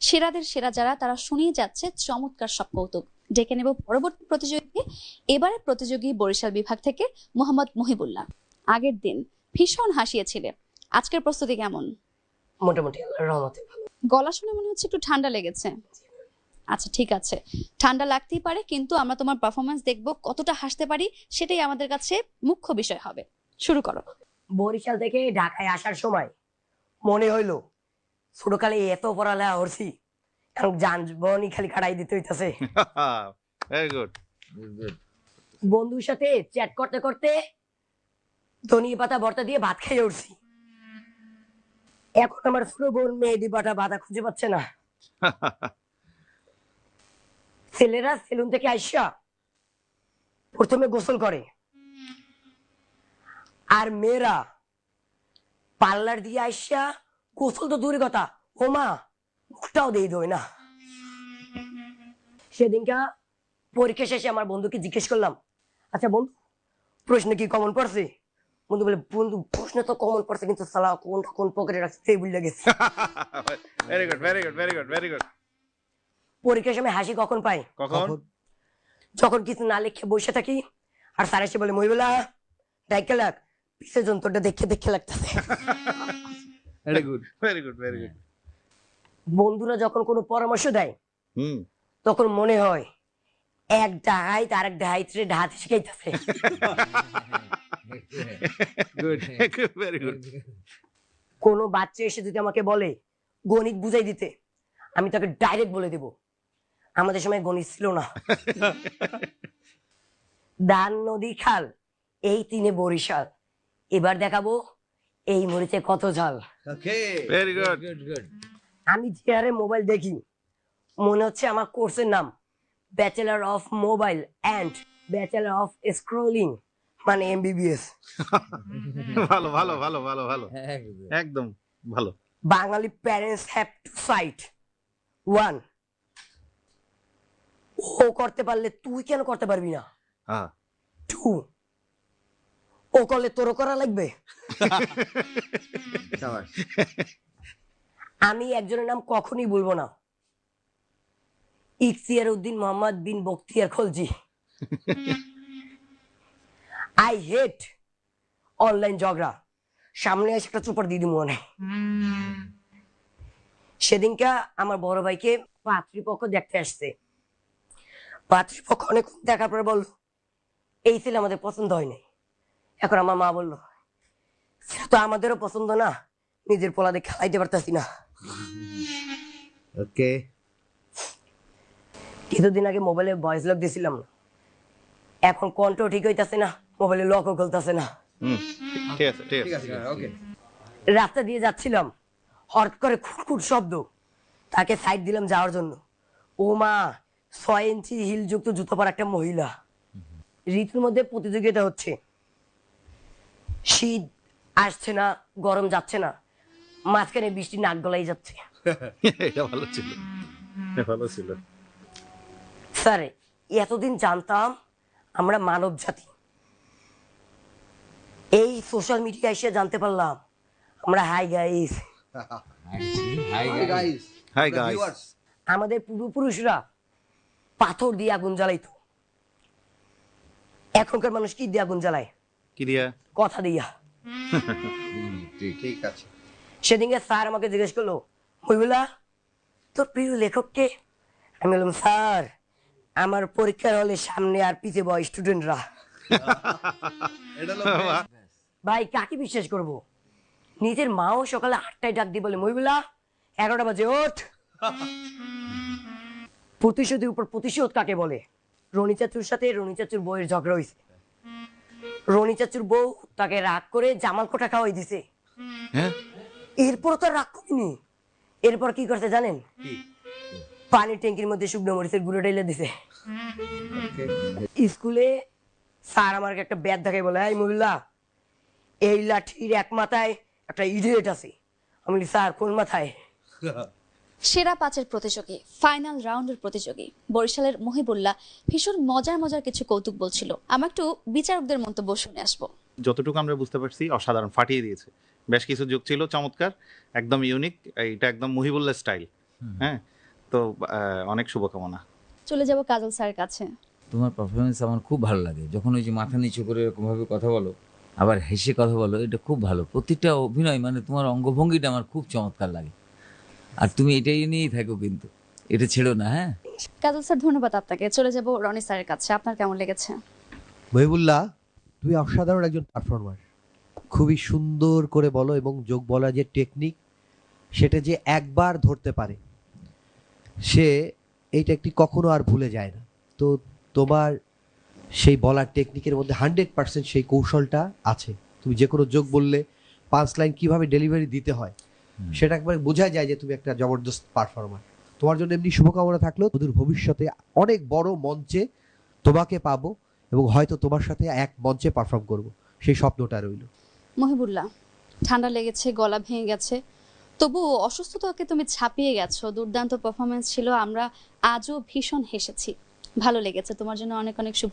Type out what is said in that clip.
সেরাদের সেরা যারা তারা শুনিয়ে যাচ্ছে চমৎকার সব কৌতুক। ডেকে নেব পরবর্তী প্রতিযোগী এবারের প্রতিযোগী বরিশাল বিভাগ থেকে মোহাম্মদ মহিবুল্লাহ। আগের দিন ভীষণ হাসিয়েছিলে। আজকের প্রস্তুতি কেমন? মোটামুটি রহমতে গলা শুনে মনে হচ্ছে একটু ঠান্ডা লেগেছে। আচ্ছা ঠিক আছে। ঠান্ডা লাগতেই পারে কিন্তু আমরা তোমার পারফরমেন্স দেখব কতটা হাসতে পারি সেটাই আমাদের কাছে মুখ্য বিষয় হবে। শুরু করো। বরিশাল থেকে ঢাকায় আসার সময় মনে হইল ছোটকালে এত পড়ালেখা করছি এখন যানবাহনই খালি কাটাই দিতে হইতাছে। ভেরি গুড বন্ধুর সাথে চ্যাট করতে করতে ধনিয়া পাতা ভর্তা দিয়ে ভাত খেয়ে উঠছি। এখন আমার ছোট বোন মেহেদি পাটা বাধা খুঁজে পাচ্ছে না। ছেলেরা সেলুন থেকে আইসা প্রথমে গোসল করে। আর মেয়েরা পার্লার দিয়ে আইসা গোসল তো দূরের কথা। ও মা মুখটাও দিয়ে দেয় না। সেদিনকা পরীক্ষা শেষে আমার বন্ধুকে জিজ্ঞেস করলাম আচ্ছা বন্ধু প্রশ্ন কি কমন পড়ছে? বন্ধু বলে বন্ধু প্রশ্ন তো কমন পড়ছে কিন্তু সালা কোন কোন পকেটে রাখছে সেই বুঝলে গেছে। Very good very good very good very good পরীক্ষার সময় হাসি কখন পাই কখন? যখন কিছু না লিখে বসে থাকি আর স্যার এসে বলে মহিবুলা ডাইকে লাগ পিসের যন্ত্রটা দেখে দেখে লাগতেছে। Very good very good very good বন্ধুরা যখন কোনো পরামর্শ দেয় হুম। তখন মনে হয় এক ডাহাইত আর এক ডাহাইত রে ডাহাতে শিখাইতেছে গুড ভেরি গুড কোনো বাচ্চা এসে যদি আমাকে বলে গণিত বুঝাই দিতে আমি তাকে ডাইরেক্ট বলে দেব। আমাদের সময় গণিত ছিল না। দান নদী খাল এই তিনে বরিশাল। এবার দেখাবো এই মরিচে কত ঝাল। Good. গুড গুড আমি যে হারে মোবাইল দেখি মনে হচ্ছে আমার কোর্সের নাম bachelor of mobile and bachelor of scrolling মানে এমবিবিএস ভালো ভালো ভালো ভালো ভালো। একদম। ভালো। Bangali parents have to sight one ও করতে পারলে তুই কেন করতে পারবি না? হ্যাঁ। টু ও করলে তোরও করা লাগবে? আমি একজনের নাম কখনই বলব না। Ikhtiyar Uddin Mohammad bin Bakhtiyar Khalji. I hate online ঝগড়া। সামনে এসে একটা চুপার দিদি মনে সেদিনকা আমার বড় ভাইকে পাত্রীপক্ষ দেখতে আসছে। পাত্রীপক্ষ অনেক দেখার পরে বলল এই ছেলে আমাদের পছন্দ হয়নি এখন আমার মা বলল "ছেলে তো আমাদেরও পছন্দ না নিজের পোলাদের খেলাইতে পারতাছি না। ওকে। কিছুদিন আগে মোবাইলে ভয়েস লক দিছিলাম। না এখন কন্ঠ ঠিক হইতাছে না মোবাইলে লকও খুলতেছে না। ঠিক আছে ঠিক ঠিক আছে আছে ওকে। রাস্তা দিয়ে যাচ্ছিলাম হঠাৎ করে খুটখুট শব্দ। তাকে সাইড দিলাম যাওয়ার জন্য। ও মা ছয় ইঞ্চি হিল যুক্ত জুতো পরা একটা মহিলা। ঋতুর মধ্যে প্রতিযোগিতা হচ্ছে। শীত আসছে না গরম যাচ্ছে না। মাঝখানে বৃষ্টি নাক গলাই যাচ্ছে। এটা ভালো ছিল। ভালো ছিল। স্যার এতদিন জানতাম আমরা মানব জাতি। এই সোশ্যাল মিডিয়া এসে জানতে পারলাম আমরা হাই গাইস। Hi guys. আমাদের পূর্বপুরুষরা পাথর দিয়ে আগুন জ্বালাইতো। এখনকার মানুষ কি দিয়ে আগুন জ্বালায়? কি দিয়া? কথা দিয়া। ঠিক আছে। সেদিনকে স্যার আমাকে জিজ্ঞেস করল মহিবুলা তোর প্রিয় লেখক কে আমি বললাম স্যার আমার পরীক্ষার হলে সামনে আর পিছে বয় স্টুডেন্টরা ভাই কাকে বিশ্বাস করব? নিজের মাও সকালে আটটায় ডাক দিয়ে বলে মহিবুলা এগারোটা বাজে ওঠ। প্রতিশোধের উপর প্রতিশোধ কাকে বলে? রনি চাচুর সাথে রনি চাচুর বউয়ের ঝগড়া হয়েছে রনি চাচুর বউ তাকে রাগ করে জামাল কোটা খাওয়াই দিছে। হ্যাঁ? এরপর তো রাগ করিনি। এরপর কি করছে জানেন? কি? পানির ট্যাঙ্কির মধ্যে শুকনো মরিচের গুঁড়ো ঢেলে দিছে। স্কুলে স্যার আমাকে একটা ব্যাট দেখাই বলে এই মহিলা এই লাঠির এক মাথায় একটা ইডিয়েট আছে। আমি স্যার কোন মাথায়? সেরা পাঁচের প্রতিযোগী ফাইনাল রাউন্ডের প্রতিযোগী বরিশালের মহিবুল্লাহ ভীষণ মজার মজার কিছু কৌতুক বলছিল। আমার একটু বিচারকদের মন্তব্য শুনে আসব। যতটুকু আমরা বুঝতে পারছি অসাধারণ ফাটিয়ে দিয়েছে। বেশ কিছু যোগ ছিল চমৎকার একদম ইউনিক এটা একদম মহিবুল্লাহ স্টাইল হ্যাঁ তো অনেক শুভকামনা। চলে যাব কাজল স্যারের কাছে। তোমার পারফরমেন্স আমার খুব ভালো লাগে। যখন ওই যে মাথা নিচু করে এরকমভাবে কথা বলো আবার হেসে কথা বলো এটা খুব ভালো। প্রতিটা অভিনয় মানে তোমার অঙ্গভঙ্গিটা আমার খুব চমৎকার লাগে। আর তুমি এটাই নিয়েই থাকো কিন্তু। এটা ছেড়ো না হ্যাঁ? কাজল স্যার ধন্যবাদ আপনাকে। চলে যাব রনি স্যারের কাছে। আপনার কেমন লেগেছে? মহিবুল্লাহ তুমি অসাধারণ একজন পারফর্মার খুবই সুন্দর করে বলো এবং যোগ বলার যে টেকনিক সেটা যে একবার ধরতে পারে সে এই টেকনিক কখনো আর ভুলে যায় না। তো তোমার সেই বলার টেকনিকের মধ্যে হান্ড্রেড পার্সেন্ট সেই কৌশলটা আছে। তুমি যে কোনো যোগ বললে পাঁচ লাইন কীভাবে ডেলিভারি দিতে হয়। সেটা একবার বোঝা যায় যে তুমি একটা জবরদস্ত পারফর্মার তোমার জন্য এমনি শুভকামনা থাকল তোদের ভবিষ্যতে অনেক বড় মঞ্চে তোমাকে পাবো এবং হয়তো তোমার সাথে এক মঞ্চে পারফর্ম করব। সেই স্বপ্নটা রইল। মহিবুল্লাহ ঠান্ডা লেগেছে গলা ভেঙে গেছে। তবু অসুস্থতাকে তুমি ছাপিয়ে গেছো। দুর্দান্ত পারফরমেন্স ছিল। আমরা আজও ভীষণ হেসেছি। ভালো লেগেছে। তোমার জন্য অনেক অনেক শুভ